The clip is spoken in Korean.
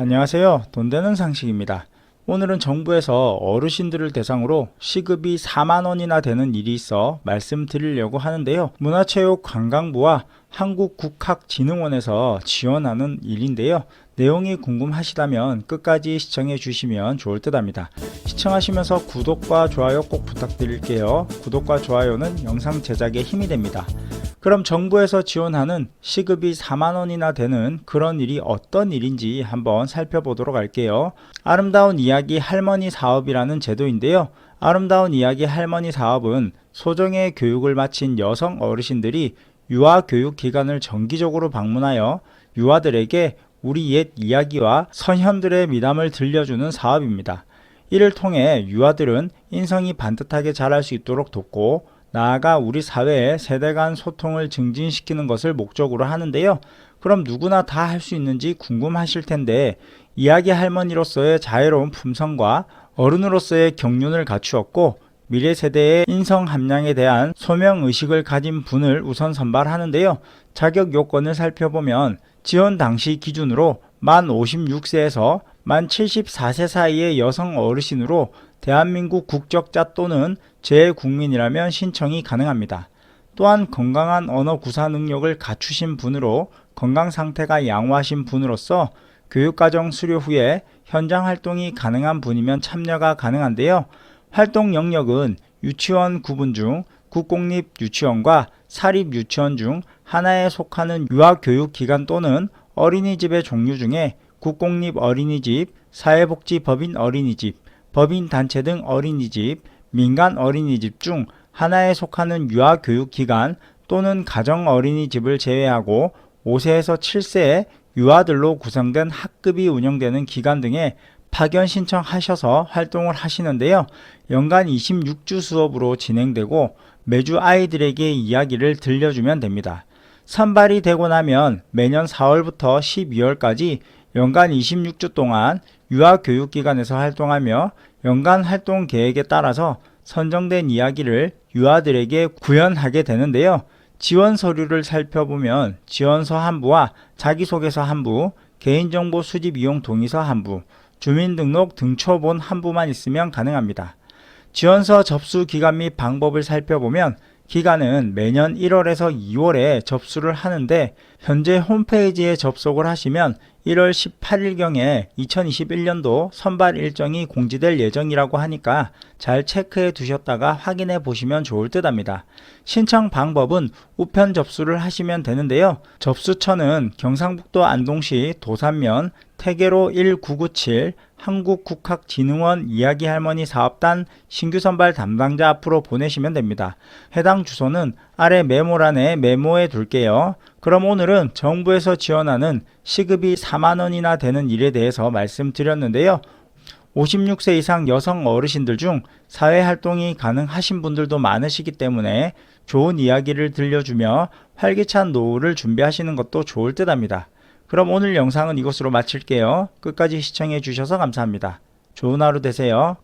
안녕하세요. 돈 되는 상식입니다. 오늘은 정부에서 어르신들을 대상으로 시급이 4만 원이나 되는 일이 있어 말씀드리려고 하는데요. 문화체육관광부와 한국국학진흥원에서 지원하는 일인데요. 내용이 궁금하시다면 끝까지 시청해 주시면 좋을 듯 합니다. 시청하시면서 구독과 좋아요 꼭 부탁드릴게요. 구독과 좋아요는 영상 제작에 힘이 됩니다. 그럼 정부에서 지원하는 시급이 4만 원이나 되는 그런 일이 어떤 일인지 한번 살펴보도록 할게요. 아름다운 이야기 할머니 사업이라는 제도인데요. 아름다운 이야기 할머니 사업은 소정의 교육을 마친 여성 어르신들이 유아 교육 기관을 정기적으로 방문하여 유아들에게 우리 옛 이야기와 선현들의 미담을 들려주는 사업입니다. 이를 통해 유아들은 인성이 반듯하게 자랄 수 있도록 돕고 나아가 우리 사회의 세대 간 소통을 증진시키는 것을 목적으로 하는데요. 그럼 누구나 다 할 수 있는지 궁금하실 텐데 이야기 할머니로서의 자애로운 품성과 어른으로서의 경륜을 갖추었고 미래 세대의 인성 함량에 대한 소명 의식을 가진 분을 우선 선발하는데요. 자격 요건을 살펴보면 지원 당시 기준으로 만 56세에서 만 74세 사이의 여성 어르신으로 대한민국 국적자 또는 재국민이라면 신청이 가능합니다. 또한 건강한 언어 구사 능력을 갖추신 분으로 건강 상태가 양호하신 분으로서 교육과정 수료 후에 현장 활동이 가능한 분이면 참여가 가능한데요. 활동 영역은 유치원 구분 중 국공립 유치원과 사립 유치원 중 하나에 속하는 유아교육기관 또는 어린이집의 종류 중에 국공립 어린이집, 사회복지법인 어린이집, 법인단체 등 어린이집, 민간 어린이집 중 하나에 속하는 유아교육기관 또는 가정 어린이집을 제외하고 5세에서 7세의 유아들로 구성된 학급이 운영되는 기관 등에 파견 신청하셔서 활동을 하시는데요. 연간 26주 수업으로 진행되고 매주 아이들에게 이야기를 들려주면 됩니다. 선발이 되고 나면 매년 4월부터 12월까지 연간 26주 동안 유아교육기관에서 활동하며 연간 활동 계획에 따라서 선정된 이야기를 유아들에게 구현하게 되는데요. 지원 서류를 살펴보면 지원서 한 부와 자기소개서 한 부, 개인정보 수집 이용 동의서 한 부, 주민등록 등초본 한 부만 있으면 가능합니다. 지원서 접수 기간 및 방법을 살펴보면 기간은 매년 1월에서 2월에 접수를 하는데 현재 홈페이지에 접속을 하시면 1월 18일경에 2021년도 선발 일정이 공지될 예정이라고 하니까 잘 체크해 두셨다가 확인해 보시면 좋을 듯 합니다. 신청 방법은 우편 접수를 하시면 되는데요. 접수처는 경상북도 안동시 도산면 태계로 1997 한국국학진흥원 이야기할머니 사업단 신규 선발 담당자 앞으로 보내시면 됩니다. 해당 주소는 아래 메모란에 메모해 둘게요. 그럼 오늘은 정부에서 지원하는 시급이 4만원이나 되는 일에 대해서 말씀드렸는데요. 56세 이상 여성 어르신들 중 사회활동이 가능하신 분들도 많으시기 때문에 좋은 이야기를 들려주며 활기찬 노후를 준비하시는 것도 좋을 듯 합니다. 그럼 오늘 영상은 이것으로 마칠게요. 끝까지 시청해 주셔서 감사합니다. 좋은 하루 되세요.